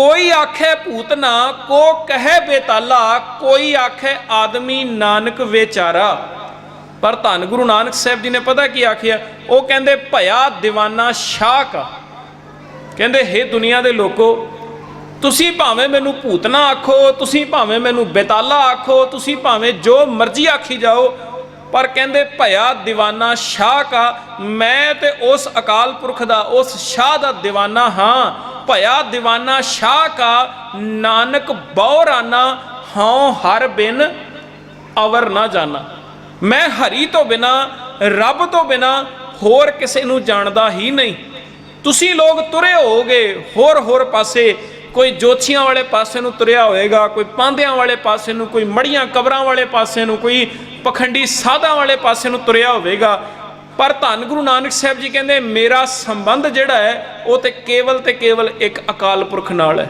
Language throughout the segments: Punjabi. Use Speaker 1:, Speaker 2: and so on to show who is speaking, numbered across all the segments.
Speaker 1: ਕੋਈ ਆਖੇ ਭੂਤ ਨਾ, ਕੋ ਕਹੇ ਬੇਤਾਲਾ, ਕੋਈ ਆਖੇ ਆਦਮੀ ਨਾਨਕ ਵਿਚਾਰਾ। ਪਰ ਧੰਨ ਗੁਰੂ ਨਾਨਕ ਸਾਹਿਬ ਜੀ ਨੇ ਪਤਾ ਕੀ ਆਖਿਆ? ਉਹ ਕਹਿੰਦੇ, ਭਇਆ دیਵਾਨਾ ਸ਼ਾਹ ਕਹਿੰਦੇ, ਹੇ ਦੁਨੀਆ ਦੇ ਲੋਕੋ, ਤੁਸੀਂ ਭਾਵੇਂ ਮੈਨੂੰ ਭੂਤ ਨਾ ਆਖੋ, ਤੁਸੀਂ ਭਾਵੇਂ ਮੈਨੂੰ ਬੇਤਾਲਾ ਆਖੋ, ਤੁਸੀਂ ਭਾਵੇਂ ਜੋ ਮਰਜ਼ੀ ਆਖੀ ਜਾਓ ਪਰ ਕਹਿੰਦੇ ਭਇਆ دیਵਾਨਾ ਸ਼ਾਹ ਕਾ, ਮੈਂ ਤੇ ਉਸ ਅਕਾਲ ਪੁਰਖ ਦਾ, ਉਸ ਸ਼ਾਹ ਦਾ دیਵਾਨਾ ਹਾਂ। ਭਇਆ دیਵਾਨਾ ਸ਼ਾਹ ਕਾ, ਨਾਨਕ ਬੌਰਾਨਾ ਹਉ ਹਰ ਬਿਨ ਅਵਰ ਨਾ ਜਾਣਾ ਮੈਂ ਹਰੀ ਤੋਂ ਬਿਨਾ, ਰੱਬ ਤੋਂ ਬਿਨਾ ਹੋਰ ਕਿਸੇ ਨੂੰ ਜਾਣਦਾ ਹੀ ਨਹੀਂ। ਤੁਸੀਂ ਲੋਕ ਤੁਰੇ ਹੋਗੇ ਹੋਰ ਹੋਰ ਪਾਸੇ ਕੋਈ ਜੋਤੀਆਂ ਵਾਲੇ ਪਾਸੇ ਨੂੰ ਤੁਰਿਆ ਹੋਏਗਾ ਕੋਈ ਪਾਂਦਿਆਂ ਵਾਲੇ ਪਾਸੇ ਨੂੰ, ਕੋਈ ਮੜੀਆਂ ਕਬਰਾਂ ਵਾਲੇ ਪਾਸੇ ਨੂੰ, ਕੋਈ ਪਖੰਡੀ ਸਾਧਾਂ ਵਾਲੇ ਪਾਸੇ ਨੂੰ ਤੁਰਿਆ ਹੋਵੇਗਾ। ਪਰ ਧੰਨ ਗੁਰੂ ਨਾਨਕ ਸਾਹਿਬ ਜੀ ਕਹਿੰਦੇ, ਮੇਰਾ ਸੰਬੰਧ ਜਿਹੜਾ ਹੈ, ਉਹ ਤੇ ਕੇਵਲ ਤੇ ਕੇਵਲ ਇੱਕ ਅਕਾਲ ਪੁਰਖ ਨਾਲ ਹੈ।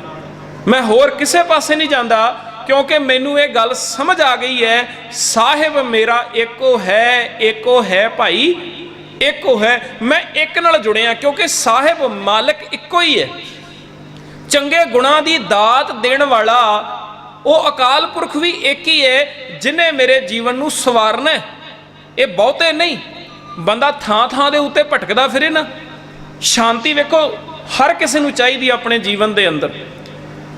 Speaker 1: ਮੈਂ ਹੋਰ ਕਿਸੇ ਪਾਸੇ ਨਹੀਂ ਜਾਂਦਾ, ਕਿਉਂਕਿ ਮੈਨੂੰ ਇਹ ਗੱਲ ਸਮਝ ਆ ਗਈ ਹੈ, ਸਾਹਿਬ ਮੇਰਾ ਇੱਕੋ ਹੈ ਇੱਕੋ ਹੈ ਭਾਈ, ਇੱਕੋ ਹੈ। ਮੈਂ ਇੱਕ ਨਾਲ ਜੁੜਿਆ, ਕਿਉਂਕਿ ਸਾਹਿਬ ਮਾਲਕ ਇੱਕੋ ਹੀ ਹੈ। ਚੰਗੇ ਗੁਣਾਂ ਦੀ ਦਾਤ ਦੇਣ ਵਾਲਾ, ਉਹ ਅਕਾਲ ਪੁਰਖ ਵੀ ਇੱਕ ਹੀ ਹੈ, ਜਿਨੇ ਮੇਰੇ ਜੀਵਨ ਨੂੰ ਸਵਾਰਨਾ ਇਹ ਬਹੁਤੇ ਨਹੀਂ, ਬੰਦਾ ਥਾਂ ਥਾਂ ਦੇ ਉੱਤੇ ਭਟਕਦਾ ਫਿਰੇ ਨਾ। ਸ਼ਾਂਤੀ ਵੇਖੋ, ਹਰ ਕਿਸੇ ਨੂੰ ਚਾਹੀਦੀ ਆਪਣੇ ਜੀਵਨ ਦੇ ਅੰਦਰ।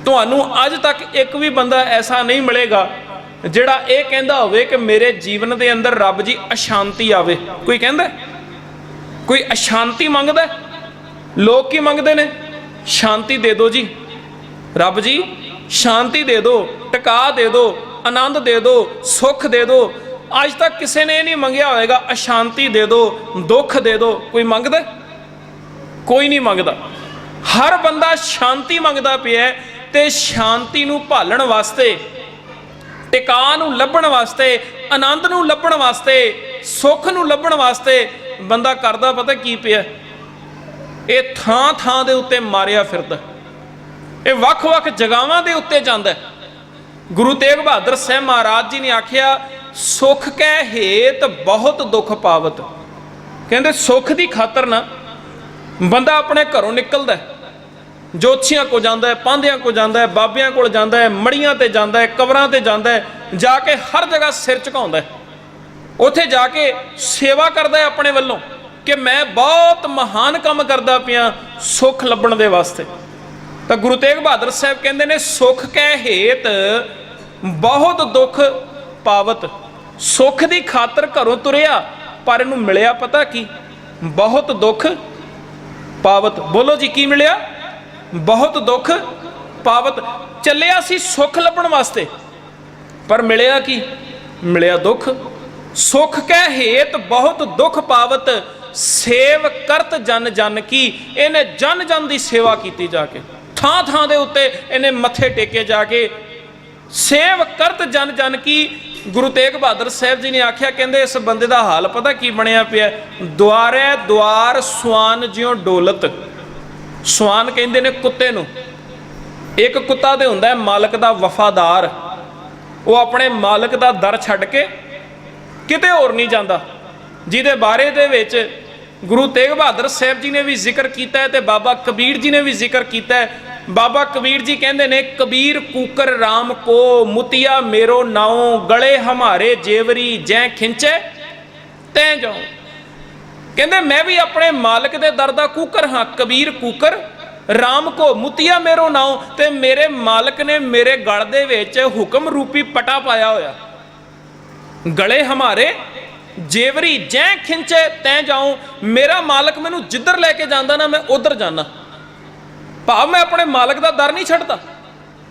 Speaker 1: ਤੁਹਾਨੂੰ ਅੱਜ ਤੱਕ ਇੱਕ ਵੀ ਬੰਦਾ ਐਸਾ ਨਹੀਂ ਮਿਲੇਗਾ, ਜਿਹੜਾ ਇਹ ਕਹਿੰਦਾ ਹੋਵੇ ਕਿ ਮੇਰੇ ਜੀਵਨ ਦੇ ਅੰਦਰ ਰੱਬ ਜੀ ਅਸ਼ਾਂਤੀ ਆਵੇ। ਕੋਈ ਕਹਿੰਦਾ? ਕੋਈ ਅਸ਼ਾਂਤੀ ਮੰਗਦਾ? ਲੋਕ ਕੀ ਮੰਗਦੇ ਨੇ? ਸ਼ਾਂਤੀ ਦੇ ਦਿਓ ਜੀ। ਰੱਬ ਜੀ, ਸ਼ਾਂਤੀ ਦੇ ਦਿਓ, ਟਿਕਾ ਦੇ ਦਿਓ, ਆਨੰਦ ਦੇ ਦਿਓ, ਸੁੱਖ ਦੇ ਦਿਓ। ਅੱਜ ਤੱਕ ਕਿਸੇ ਨੇ ਇਹ ਨਹੀਂ ਮੰਗਿਆ ਹੋਵੇਗਾ ਅਸ਼ਾਂਤੀ ਦੇ ਦਿਓ, ਦੁੱਖ ਦੇ ਦਿਓ। ਕੋਈ ਮੰਗਦਾ? ਕੋਈ ਨਹੀਂ ਮੰਗਦਾ। ਹਰ ਬੰਦਾ ਸ਼ਾਂਤੀ ਮੰਗਦਾ ਪਿਆ ਹੈ ਤੇ ਸ਼ਾਂਤੀ ਨੂੰ ਭਾਲਣ ਵਾਸਤੇ, ਟਿਕਾ ਨੂੰ ਲੱਭਣ ਵਾਸਤੇ, ਆਨੰਦ ਨੂੰ ਲੱਭਣ ਵਾਸਤੇ, ਸੁੱਖ ਨੂੰ ਲੱਭਣ ਵਾਸਤੇ ਬੰਦਾ ਕਰਦਾ ਪਤਾ ਕੀ ਪਿਆ? ਇਹ ਥਾਂ ਥਾਂ ਦੇ ਉੱਤੇ ਮਾਰਿਆ ਫਿਰਦਾ ਇਹ ਵੱਖ-ਵੱਖ ਜਗਾਵਾਂ ਦੇ ਉੱਤੇ ਜਾਂਦਾ ਗੁਰੂ ਤੇਗ ਬਹਾਦਰ ਸਾਹਿਬ ਮਹਾਰਾਜ ਜੀ ਨੇ ਆਖਿਆ, ਸੁਖ ਕੈ ਹੇਤ ਬਹੁਤ ਦੁੱਖ ਪਾਵਤ। ਕਹਿੰਦੇ, ਸੁੱਖ ਦੀ ਖਾਤਰ ਨਾ, ਬੰਦਾ ਆਪਣੇ ਘਰੋਂ ਨਿਕਲਦਾ ਹੈ। ਜੋਤਸ਼ੀਆਂ ਕੋ ਜਾਂਦਾ ਹੈ, ਪਾਂਧਿਆਂ ਕੋ ਜਾਂਦਾ ਹੈ, ਬਾਬਿਆਂ ਕੋਲ ਜਾਂਦਾ ਹੈ, ਮੜੀਆਂ ਤੇ ਜਾਂਦਾ ਹੈ, ਕਬਰਾਂ ਤੇ ਜਾਂਦਾ ਹੈ, ਜਾ ਕੇ ਹਰ ਜਗ੍ਹਾ ਸਿਰ ਝੁਕਾਉਂਦਾ ਹੈ। ਉੱਥੇ ਜਾ ਕੇ ਸੇਵਾ ਕਰਦਾ ਹੈ ਆਪਣੇ ਵੱਲੋਂ। ਕਿ ਮੈਂ ਬਹੁਤ ਮਹਾਨ ਕੰਮ ਕਰਦਾ ਪਿਆ ਸੁੱਖ ਲੱਭਣ ਦੇ ਵਾਸਤੇ। ਤਾਂ ਗੁਰੂ ਤੇਗ ਬਹਾਦਰ ਸਾਹਿਬ ਕਹਿੰਦੇ ਨੇ, ਸੁੱਖ ਕੈ ਹੇਤ, ਬਹੁਤ ਦੁੱਖ ਪਾਵਤ। ਸੁੱਖ ਦੀ ਖਾਤਰ ਘਰੋਂ ਤੁਰਿਆ, ਪਰ ਇਹਨੂੰ ਮਿਲਿਆ ਪਤਾ ਕੀ? ਬਹੁਤ ਦੁੱਖ ਪਾਵਤ। ਬੋਲੋ ਜੀ, ਕੀ ਮਿਲਿਆ? ਬਹੁਤ ਦੁੱਖ ਪਾਵਤ। ਚੱਲਿਆ ਸੀ ਸੁੱਖ ਲੱਭਣ ਵਾਸਤੇ, ਪਰ ਮਿਲਿਆ ਕੀ? ਮਿਲਿਆ ਦੁੱਖ। ਸੁੱਖ ਕਹਿ ਹੇਤ, ਬਹੁਤ ਦੁੱਖ ਪਾਵਤ। ਸੇਵ ਕਰਤ ਜਨ ਜਨ ਕੀ? ਇਹਨੇ ਜਨ ਜਨ ਦੀ ਸੇਵਾ ਕੀਤੀ ਜਾ ਕੇ। ਥਾਂ ਥਾਂ ਦੇ ਉੱਤੇ ਇਹਨੇ ਮੱਥੇ ਟੇਕੇ ਜਾ ਕੇ। ਸੇਵ ਕਰਤ ਜਨ ਜਨ ਕੀ? ਗੁਰੂ ਤੇਗ ਬਹਾਦਰ ਸਾਹਿਬ ਜੀ ਨੇ ਆਖਿਆ, ਕਹਿੰਦੇ ਇਸ ਬੰਦੇ ਦਾ ਹਾਲ ਪਤਾ ਕੀ ਬਣਿਆ ਪਿਆ? ਦੁਆਰੇ ਦੁਆਰ ਸਵਾਨ ਜਿਉ ਡੋਲਤ। ਸਵਾਨ ਕਹਿੰਦੇ ਨੇ ਕੁੱਤੇ ਨੂੰ। ਇੱਕ ਕੁੱਤਾ ਤੇ ਹੁੰਦਾ ਹੈ ਮਾਲਕ ਦਾ ਵਫਾਦਾਰ। ਉਹ ਆਪਣੇ ਮਾਲਕ ਦਾ ਦਰ ਛੱਡ ਕੇ ਕਿਤੇ ਹੋਰ ਨਹੀਂ ਜਾਂਦਾ। ਜਿਹਦੇ ਬਾਰੇ ਦੇ ਵਿੱਚ ਗੁਰੂ ਤੇਗ ਬਹਾਦਰ ਸਾਹਿਬ ਜੀ ਨੇ ਵੀ ਜ਼ਿਕਰ ਕੀਤਾ ਹੈ ਤੇ ਬਾਬਾ ਕਬੀਰ ਜੀ ਨੇ ਵੀ ਜ਼ਿਕਰ ਕੀਤਾ ਹੈ। ਬਾਬਾ ਕਬੀਰ ਜੀ ਕਹਿੰਦੇ ਨੇ, ਕਬੀਰ ਕੂਕਰ RAM ਕੋ ਮੁਤਿਆ ਮੇਰੋ ਨਾਉ, ਗਲੇ ਹਮਾਰੇ ਜੇਵਰੀ ਜੈ ਖਿੰਚੇ, ਤੈ ਜਾਉ। ਕਹਿੰਦੇ, ਮੈਂ ਵੀ ਆਪਣੇ ਮਾਲਕ ਦੇ ਦਰ ਦਾ ਕੂਕਰ ਹਾਂ, ਕਬੀਰ ਕੂਕਰ RAM ਕੋ ਮੁਤਿਆ ਮੇਰੋ ਨਾਉ ਤੇ ਮੇਰੇ ਮਾਲਕ ਨੇ ਮੇਰੇ ਗਲ ਦੇ ਵਿੱਚ ਹੁਕਮ ਰੂਪੀ ਪਟਾ ਪਾਇਆ ਹੋਇਆ। ਗਲੇ ਹਮਾਰੇ ਜੇਵਰੀ ਜੈ ਖਿੰਚੇ ਤੈ ਜਾਉ, ਮੇਰਾ ਮਾਲਕ ਮੈਨੂੰ ਜਿੱਧਰ ਲੈ ਕੇ ਜਾਂਦਾ ਨਾ, ਮੈਂ ਉਧਰ ਜਾਣਾ ਭਾਵ ਮੈਂ ਆਪਣੇ ਮਾਲਕ ਦਾ ਦਰ ਨਹੀਂ ਛੱਡਦਾ।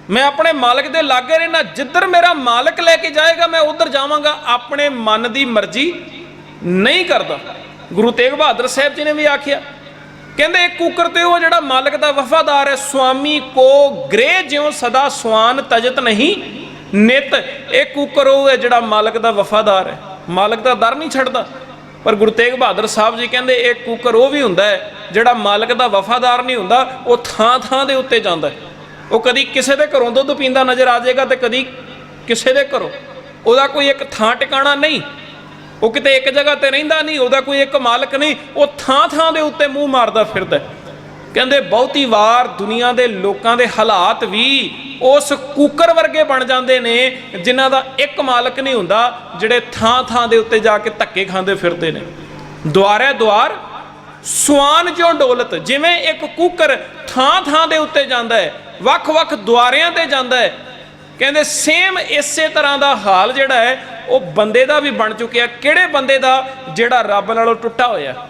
Speaker 1: ਮੈਂ ਆਪਣੇ ਮਾਲਕ ਦੇ ਲਾਗੇ ਰਹਿਣਾ, ਜਿੱਧਰ ਮੇਰਾ ਮਾਲਕ ਲੈ ਕੇ ਜਾਏਗਾ, ਮੈਂ ਉਧਰ ਜਾਵਾਂਗਾ। ਆਪਣੇ ਮਨ ਦੀ ਮਰਜ਼ੀ ਨਹੀਂ ਕਰਦਾ। ਗੁਰੂ ਤੇਗ ਬਹਾਦਰ ਸਾਹਿਬ ਜੀ ਨੇ ਵੀ ਆਖਿਆ, ਕਹਿੰਦੇ ਇੱਕ ਕੂਕਰ ਤੇ ਉਹ ਜਿਹੜਾ ਮਾਲਕ ਦਾ ਵਫਾਦਾਰ ਹੈ, ਸੁਆਮੀ ਕੋ ਗ੍ਰਹਿ ਜਿਉ ਸਦਾ ਸਵਾਨ ਤਜਤ ਨਹੀਂ ਨਿਤ। ਇਹ ਕੂਕਰ ਉਹ ਹੈ ਜਿਹੜਾ ਮਾਲਕ ਦਾ ਵਫਾਦਾਰ ਹੈ। ਮਾਲਕ ਦਾ ਦਰ ਨਹੀਂ ਛੱਡਦਾ। ਪਰ ਗੁਰੂ ਤੇਗ ਬਹਾਦਰ ਸਾਹਿਬ ਜੀ ਕਹਿੰਦੇ, ਇਹ ਕੂਕਰ ਉਹ ਵੀ ਹੁੰਦਾ ਹੈ, ਜਿਹੜਾ ਮਾਲਕ ਦਾ ਵਫਾਦਾਰ ਨਹੀਂ ਹੁੰਦਾ, ਉਹ ਥਾਂ ਥਾਂ ਦੇ ਉੱਤੇ ਜਾਂਦਾ ਹੈ। ਉਹ ਕਦੀ ਕਿਸੇ ਦੇ ਘਰੋਂ ਦੁੱਧ ਪੀਂਦਾ ਨਜ਼ਰ ਆ ਜਾਏਗਾ ਤੇ ਕਦੀ ਕਿਸੇ ਦੇ ਘਰੋਂ। ਉਹਦਾ ਕੋਈ ਇੱਕ ਥਾਂ ਟਿਕਾਣਾ ਨਹੀਂ। ਉਹ ਕਿਤੇ ਇੱਕ ਜਗ੍ਹਾ ਤੇ ਰਹਿੰਦਾ ਨਹੀਂ, ਉਹਦਾ ਕੋਈ ਇੱਕ ਮਾਲਕ ਨਹੀਂ। ਉਹ ਥਾਂ ਥਾਂ ਦੇ ਉੱਤੇ ਮੂੰਹ ਮਾਰਦਾ ਫਿਰਦਾ ਹੈ। ਕਹਿੰਦੇ ਬਹੁਤੀ ਵਾਰ ਦੁਨੀਆ ਦੇ ਲੋਕਾਂ ਦੇ ਹਾਲਾਤ ਵੀ ਉਸ ਕੁੱਕਰ ਵਰਗੇ ਬਣ ਜਾਂਦੇ ਨੇ, ਜਿਨ੍ਹਾਂ ਦਾ ਇੱਕ ਮਾਲਕ ਨਹੀਂ ਹੁੰਦਾ, ਜਿਹੜੇ ਥਾਂ ਥਾਂ ਦੇ ਉੱਤੇ ਜਾ ਕੇ ਧੱਕੇ ਖਾਂਦੇ ਫਿਰਦੇ ਨੇ। ਦੁਆਰੇ ਦੁਆਰ ਸਵਾਨ ਜੋ ਡੋਲਤ, ਜਿਵੇਂ ਇੱਕ ਕੂਕਰ ਥਾਂ ਥਾਂ ਦੇ ਉੱਤੇ ਜਾਂਦਾ ਹੈ ਵੱਖ-ਵੱਖ ਦੁਆਰਿਆਂ ਤੇ ਜਾਂਦਾ ਹੈ। ਕਹਿੰਦੇ ਸੇਮ ਇਸੇ ਤਰ੍ਹਾਂ ਦਾ ਹਾਲ ਜਿਹੜਾ ਹੈ, ਉਹ ਬੰਦੇ ਦਾ ਵੀ ਬਣ ਚੁੱਕਿਆ। ਕਿਹੜੇ ਬੰਦੇ ਦਾ? ਜਿਹੜਾ ਰੱਬ ਨਾਲੋਂ ਟੁੱਟਾ ਹੋਇਆ।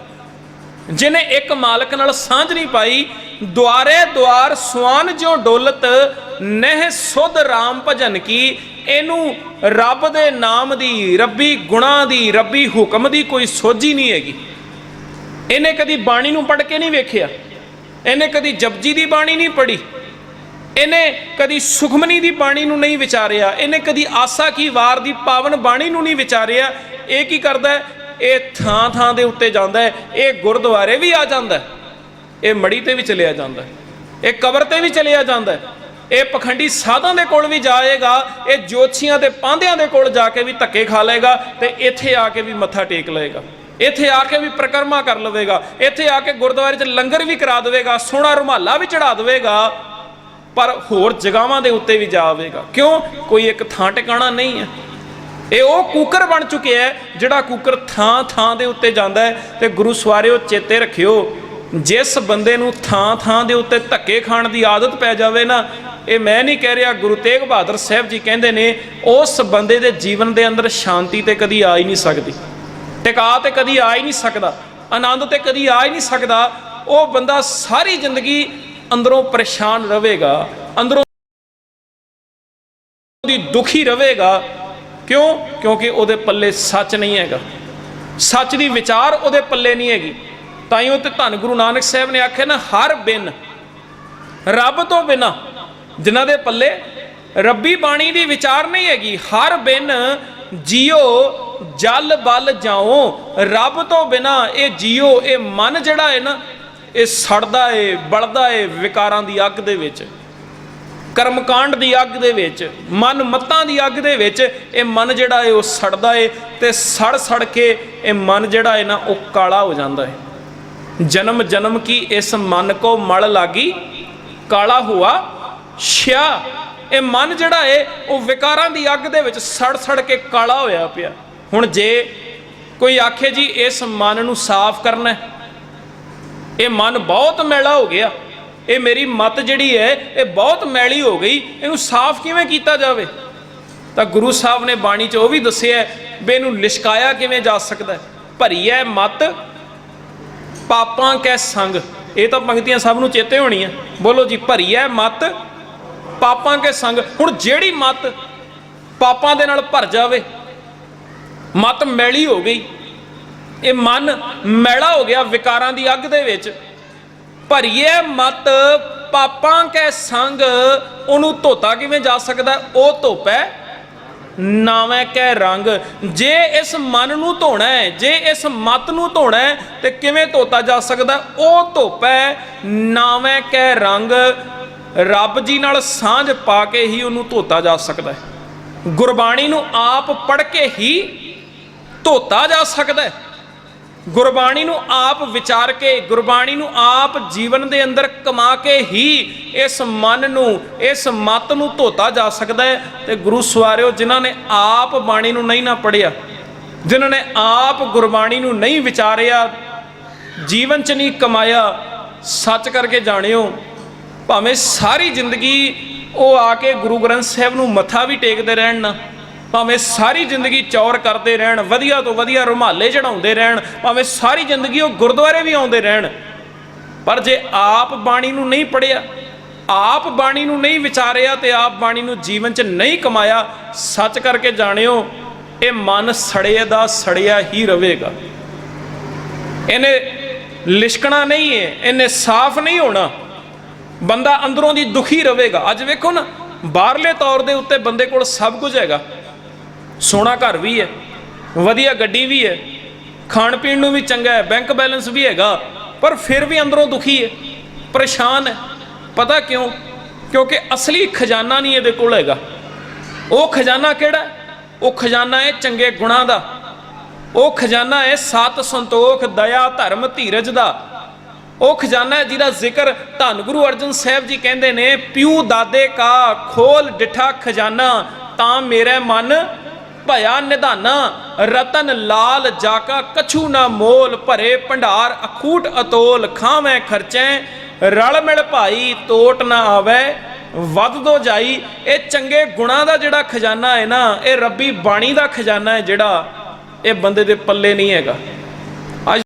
Speaker 1: ਜਿਨੇ ਇੱਕ ਮਾਲਕ ਨਾਲ ਸਾਂਝ ਨਹੀਂ ਪਾਈ, ਦੁਆਰੇ ਦੁਆਰ ਸਵਾਨ ਜੋ ਡੋਲਤ, ਨਹਿ ਸੁਧ ਰਾਮ ਭਜਨ ਕੀ, ਇਹਨੂੰ ਰੱਬ ਦੇ ਨਾਮ ਦੀ, ਰੱਬੀ ਗੁਣਾ ਦੀ, ਰੱਬੀ ਹੁਕਮ ਦੀ ਕੋਈ ਸੋਝੀ ਨਹੀਂ ਹੈਗੀ। ਇਹਨੇ ਕਦੀ ਬਾਣੀ ਨੂੰ ਪੜ੍ਹ ਕੇ ਨਹੀਂ ਵੇਖਿਆ। ਇਹਨੇ ਕਦੀ ਜਪਜੀ ਦੀ ਬਾਣੀ ਨਹੀਂ ਪੜ੍ਹੀ। ਇਹਨੇ ਕਦੀ ਸੁਖਮਨੀ ਦੀ ਬਾਣੀ ਨੂੰ ਨਹੀਂ ਵਿਚਾਰਿਆ। ਇਹਨੇ ਕਦੀ ਆਸਾ ਕੀ ਵਾਰ ਦੀ ਪਾਵਨ ਬਾਣੀ ਨੂੰ ਨਹੀਂ ਵਿਚਾਰਿਆ। ਇਹ ਕੀ ਕਰਦਾ ਇਹ ਥਾਂ ਥਾਂ ਦੇ ਉੱਤੇ ਜਾਂਦਾ ਹੈ, ਇਹ ਗੁਰਦੁਆਰੇ ਵੀ ਆ ਜਾਂਦਾ ਹੈ, ਇਹ ਮੜੀ ਤੇ ਵੀ ਚਲਿਆ ਜਾਂਦਾ ਹੈ, ਇਹ ਕਬਰ ਤੇ ਵੀ ਚਲਿਆ ਜਾਂਦਾ ਹੈ, ਇਹ ਪਖੰਡੀ ਸਾਧਾਂ ਦੇ ਕੋਲ ਵੀ ਜਾਏਗਾ, ਇਹ ਜੋਤਸ਼ੀਆਂ ਦੇ ਪਾਂਧਿਆਂ ਦੇ ਕੋਲ ਜਾ ਕੇ ਵੀ ਧੱਕੇ ਖਾ ਲਏਗਾ ਤੇ ਇੱਥੇ ਆ ਕੇ ਵੀ ਮੱਥਾ ਟੇਕ ਲਏਗਾ, ਇੱਥੇ ਆ ਕੇ ਵੀ ਪ੍ਰਕਰਮਾ ਕਰ ਲਵੇਗਾ, ਇੱਥੇ ਆ ਕੇ ਗੁਰਦੁਆਰੇ 'ਚ ਲੰਗਰ ਵੀ ਕਰਾ ਦੇਵੇਗਾ ਸੋਹਣਾ ਰੁਮਾਲਾ ਵੀ ਚੜਾ ਦੇਵੇਗਾ, ਪਰ ਹੋਰ ਜਗਾਵਾਂ ਦੇ ਉੱਤੇ ਵੀ ਜਾਵੇਗਾ। ਕਿਉਂ? ਕੋਈ ਇੱਕ ਥਾਂ ਟਿਕਾਣਾ ਨਹੀਂ ਹੈ। ਇਹ ਉਹ ਕੂਕਰ ਬਣ ਚੁੱਕਿਆ ਹੈ, ਜਿਹੜਾ ਕੂਕਰ ਥਾਂ ਥਾਂ ਦੇ ਉੱਤੇ ਜਾਂਦਾ ਹੈ ਤੇ ਗੁਰੂ ਸਵਾਰਿਓ ਚੇਤੇ ਰੱਖਿਓ, ਜਿਸ ਬੰਦੇ ਨੂੰ ਥਾਂ ਥਾਂ ਦੇ ਉੱਤੇ ਧੱਕੇ ਖਾਣ ਦੀ ਆਦਤ ਪੈ ਜਾਵੇ ਨਾ, ਇਹ ਮੈਂ ਨਹੀਂ ਕਹਿ ਰਿਹਾ, ਗੁਰੂ ਤੇਗ ਬਹਾਦਰ ਸਾਹਿਬ ਜੀ ਕਹਿੰਦੇ ਨੇ, ਉਸ ਬੰਦੇ ਦੇ ਜੀਵਨ ਦੇ ਅੰਦਰ ਸ਼ਾਂਤੀ ਤੇ ਕਦੀ ਆ ਹੀ ਨਹੀਂ ਸਕਦੀ। ਟਿਕਾ ਤੇ ਕਦੀ ਆ ਹੀ ਨਹੀਂ ਸਕਦਾ, ਆਨੰਦ ਤੇ ਕਦੀ ਆ ਹੀ ਨਹੀਂ ਸਕਦਾ, ਉਹ ਬੰਦਾ ਸਾਰੀ ਜ਼ਿੰਦਗੀ ਅੰਦਰੋਂ ਪਰੇਸ਼ਾਨ ਰਹੇਗਾ, ਅੰਦਰੋਂ ਦੀ ਦੁਖੀ ਰਹੇਗਾ ਕਿਉਂ? ਕਿਉਂਕਿ ਉਹਦੇ ਪੱਲੇ ਸੱਚ ਨਹੀਂ ਹੈਗਾ। ਸੱਚ ਦੀ ਵਿਚਾਰ ਉਹਦੇ ਪੱਲੇ ਨਹੀਂ ਹੈਗੀ। ਤਾਂ ਹੀ ਉਹ ਤੇ ਧੰਨ ਗੁਰੂ ਨਾਨਕ ਸਾਹਿਬ ਨੇ ਆਖਿਆ ਨਾ, ਹਰ ਬਿਨ, ਰੱਬ ਤੋਂ ਬਿਨਾ ਜਿਨ੍ਹਾਂ ਦੇ ਪੱਲੇ ਰੱਬੀ ਬਾਣੀ ਦੀ ਵਿਚਾਰ ਨਹੀਂ ਹੈਗੀ, ਹਰ ਬਿਨ ਜੀਓ ਜਲ ਬਲ ਜਾਓ। ਰੱਬ ਤੋਂ ਬਿਨਾ ਇਹ ਜੀਓ, ਇਹ ਮਨ ਜਿਹੜਾ ਹੈ ਨਾ, ਇਹ ਸੜਦਾ ਏ, ਬਲਦਾ ਏ ਵਿਕਾਰਾਂ ਦੀ ਅੱਗ ਦੇ ਵਿੱਚ। ਕਰਮਕਾਂਡ ਦੀ ਅੱਗ ਦੇ ਵਿੱਚ, ਮਨ ਮੱਤਾਂ ਦੀ ਅੱਗ ਦੇ ਵਿੱਚ, ਇਹ ਮਨ ਜਿਹੜਾ ਹੈ ਉਹ ਸੜਦਾ ਏ ਤੇ ਸੜ ਸੜ ਕੇ ਇਹ ਮਨ ਜਿਹੜਾ ਹੈ ਨਾ ਉਹ ਕਾਲਾ ਹੋ ਜਾਂਦਾ ਹੈ। ਜਨਮ ਜਨਮ ਕੀ ਇਸ ਮਨ ਕੋ ਮਲ ਲਾਗੀ, ਕਾਲਾ ਹੁਆ, ਛਿਆ। ਇਹ ਮਨ ਜਿਹੜਾ ਏ ਉਹ ਵਿਕਾਰਾਂ ਦੀ ਅੱਗ ਦੇ ਵਿੱਚ ਸੜ ਸੜ ਕੇ ਕਾਲਾ ਹੋਇਆ ਪਿਆ। ਹੁਣ ਜੇ ਕੋਈ ਆਖੇ ਜੀ ਇਸ ਮਨ ਨੂੰ ਸਾਫ਼ ਕਰਨਾ ਇਹ ਮਨ ਬਹੁਤ ਮੈਲਾ ਹੋ ਗਿਆ। ਇਹ ਮੇਰੀ ਮਤ ਜਿਹੜੀ ਹੈ, ਇਹ ਬਹੁਤ ਮੈਲੀ ਹੋ ਗਈ। ਇਹਨੂੰ ਸਾਫ਼ ਕਿਵੇਂ ਕੀਤਾ ਜਾਵੇ? ਤਾਂ ਗੁਰੂ ਸਾਹਿਬ ਨੇ ਬਾਣੀ 'ਚ ਉਹ ਵੀ ਦੱਸਿਆ ਵੀ ਇਹਨੂੰ ਲਿਸ਼ਕਾਇਆ ਕਿਵੇਂ ਜਾ ਸਕਦਾ ਭਰੀ ਹੈ ਮਤ, ਪਾਪਾਂ ਕੈ ਸੰਗ। ਇਹ ਤਾਂ ਪੰਕਤੀਆਂ ਸਭ ਨੂੰ ਚੇਤੇ ਹੋਣੀਆਂ। ਬੋਲੋ ਜੀ ਭਰੀ ਹੈ ਮਤ, ਪਾਪਾਂ ਕੇ ਸੰਗ। ਹੁਣ ਜਿਹੜੀ ਮਤ ਪਾਪਾਂ ਦੇ ਨਾਲ ਭਰ ਜਾਵੇ, ਮਤ ਮੈਲੀ ਹੋ ਗਈ। ਇਹ ਮਨ ਮੈਲਾ ਹੋ ਗਿਆ ਵਿਕਾਰਾਂ ਦੀ ਅੱਗ ਦੇ ਵਿੱਚ। ਭਰੀਏ ਮਤ, ਪਾਪਾਂ ਕੇ ਸੰਗ, ਉਹਨੂੰ ਧੋਤਾ ਕਿਵੇਂ ਜਾ ਸਕਦਾ ਹੈ? ਉਹ ਧੋਪੈ ਨਾਵੇਂ ਕੈ ਰੰਗ ਜੇ ਇਸ ਮਨ ਨੂੰ ਧੋਣਾ ਹੈ, ਜੇ ਇਸ ਮਤ ਨੂੰ ਧੋਣਾ ਹੈ, ਤੇ ਕਿਵੇਂ ਧੋਤਾ ਜਾ ਸਕਦਾ ਹੈ? ਉਹ ਧੋਪੈ ਨਾਵੇਂ ਕੈ ਰੰਗ ਰੱਬ ਜੀ ਨਾਲ ਸਾਂਝ ਪਾ ਕੇ ਹੀ ਉਹਨੂੰ ਧੋਤਾ ਜਾ ਸਕਦਾ ਹੈ ਗੁਰਬਾਣੀ ਨੂੰ ਆਪ ਪੜ੍ਹ ਕੇ ਹੀ ਧੋਤਾ ਜਾ ਸਕਦਾ ਹੈ ਗੁਰਬਾਣੀ ਨੂੰ ਆਪ ਵਿਚਾਰ ਕੇ, ਗੁਰਬਾਣੀ ਨੂੰ ਆਪ ਜੀਵਨ ਦੇ ਅੰਦਰ ਕਮਾ ਕੇ ਹੀ ਇਸ ਮਨ ਨੂੰ, ਇਸ ਮਤ ਨੂੰ ਧੋਤਾ ਜਾ ਸਕਦਾ ਹੈ। ਤੇ ਗੁਰੂ ਸਵਾਰਿਓ, ਜਿਨ੍ਹਾਂ ਨੇ ਆਪ ਬਾਣੀ ਨੂੰ ਨਹੀਂ ਨਾ ਪੜਿਆ ਜਿਨ੍ਹਾਂ ਨੇ ਆਪ ਗੁਰਬਾਣੀ ਨੂੰ ਨਹੀਂ ਵਿਚਾਰਿਆ, ਜੀਵਨ ਚ ਨਹੀਂ ਕਮਾਇਆ, ਸੱਚ ਕਰਕੇ ਜਾਣਿਓ, ਭਾਵੇਂ ਸਾਰੀ ਜ਼ਿੰਦਗੀ ਉਹ ਆ ਕੇ ਗੁਰੂ ਗ੍ਰੰਥ ਸਾਹਿਬ ਨੂੰ ਮੱਥਾ ਵੀ ਟੇਕਦੇ ਰਹਿਣ ਨਾ। ਭਾਵੇਂ ਸਾਰੀ ਜ਼ਿੰਦਗੀ ਚੌਰ ਕਰਦੇ ਰਹਿਣ, ਵਧੀਆ ਤੋਂ ਵਧੀਆ ਰੁਮਾਲੇ ਚੜਾਉਂਦੇ ਰਹਿਣ, ਭਾਵੇਂ ਸਾਰੀ ਜ਼ਿੰਦਗੀ ਉਹ ਗੁਰਦੁਆਰੇ ਵੀ ਆਉਂਦੇ ਰਹਿਣ, ਪਰ ਜੇ ਆਪ ਬਾਣੀ ਨੂੰ ਨਹੀਂ ਪੜਿਆ ਆਪ ਬਾਣੀ ਨੂੰ ਨਹੀਂ ਵਿਚਾਰਿਆ ਤੇ ਆਪ ਬਾਣੀ ਨੂੰ ਜੀਵਨ 'ਚ ਨਹੀਂ ਕਮਾਇਆ, ਸੱਚ ਕਰਕੇ ਜਾਣਿਓ, ਇਹ ਮਨ ਸੜਿਆ ਦਾ ਸੜਿਆ ਹੀ ਰਹੇਗਾ। ਇਹਨੇ ਲਿਸ਼ਕਣਾ ਨਹੀਂ ਹੈ, ਇਹਨੇ ਸਾਫ਼ ਨਹੀਂ ਹੋਣਾ। ਬੰਦਾ ਅੰਦਰੋਂ ਦੀ ਦੁਖੀ ਰਹੇਗਾ। ਅੱਜ ਵੇਖੋ ਨਾ, ਬਾਹਰਲੇ ਤੌਰ ਦੇ ਉੱਤੇ ਬੰਦੇ ਕੋਲ ਸਭ ਕੁਝ ਹੈਗਾ। ਸੋਹਣਾ ਘਰ ਵੀ ਹੈ, ਵਧੀਆ ਗੱਡੀ ਵੀ ਹੈ, ਖਾਣ ਪੀਣ ਨੂੰ ਵੀ ਚੰਗਾ ਹੈ ਬੈਂਕ ਬੈਲੈਂਸ ਵੀ ਹੈਗਾ, ਪਰ ਫਿਰ ਵੀ ਅੰਦਰੋਂ ਦੁਖੀ ਹੈ, ਪਰੇਸ਼ਾਨ ਹੈ। ਪਤਾ ਕਿਉਂ? ਕਿਉਂਕਿ ਅਸਲੀ ਖਜ਼ਾਨਾ ਨਹੀਂ ਇਹਦੇ ਕੋਲ ਹੈਗਾ। ਉਹ ਖਜ਼ਾਨਾ ਕਿਹੜਾ ਉਹ ਖਜ਼ਾਨਾ ਹੈ ਚੰਗੇ ਗੁਣਾਂ ਦਾ। ਉਹ ਖਜ਼ਾਨਾ ਹੈ ਸਤ ਸੰਤੋਖ, ਦਇਆ, ਧਰਮ, ਧੀਰਜ ਦਾ। ਉਹ ਖਜ਼ਾਨਾ ਹੈ ਜਿਹਦਾ ਜ਼ਿਕਰ ਧੰਨ ਗੁਰੂ ਅਰਜਨ ਸਾਹਿਬ ਜੀ ਕਹਿੰਦੇ ਨੇ, ਪਿਉ ਦਾਦੇ ਕਾ ਖੋਲ ਡਿਠਾ ਖਜ਼ਾਨਾ, ਤਾਂ ਮੇਰਾ ਮਨ ਭਇਆ ਨਿਧਾਨਾ, ਰਤਨ ਲਾਲ ਜਾਕਾ ਕਛੂ ਨਾ ਮੋਲ ਭਰੇ ਭੰਡਾਰ, ਅਖੂਟ ਅਤੋਲ ਖਾਵੇਂ ਖਰਚੈ, ਰਲ ਮਿਲ ਭਾਈ ਤੋਟ ਨਾ ਆਵੇ, ਵੱਧ ਦੋ ਜਾਈ, ਇਹ ਚੰਗੇ ਗੁਣਾਂ ਦਾ ਜਿਹੜਾ ਖਜ਼ਾਨਾ ਹੈ ਨਾ, ਇਹ ਰੱਬੀ ਬਾਣੀ ਦਾ ਖਜ਼ਾਨਾ ਹੈ ਜਿਹੜਾ, ਇਹ ਬੰਦੇ ਦੇ ਪੱਲੇ ਨਹੀਂ ਹੈਗਾ। ਅੱਜ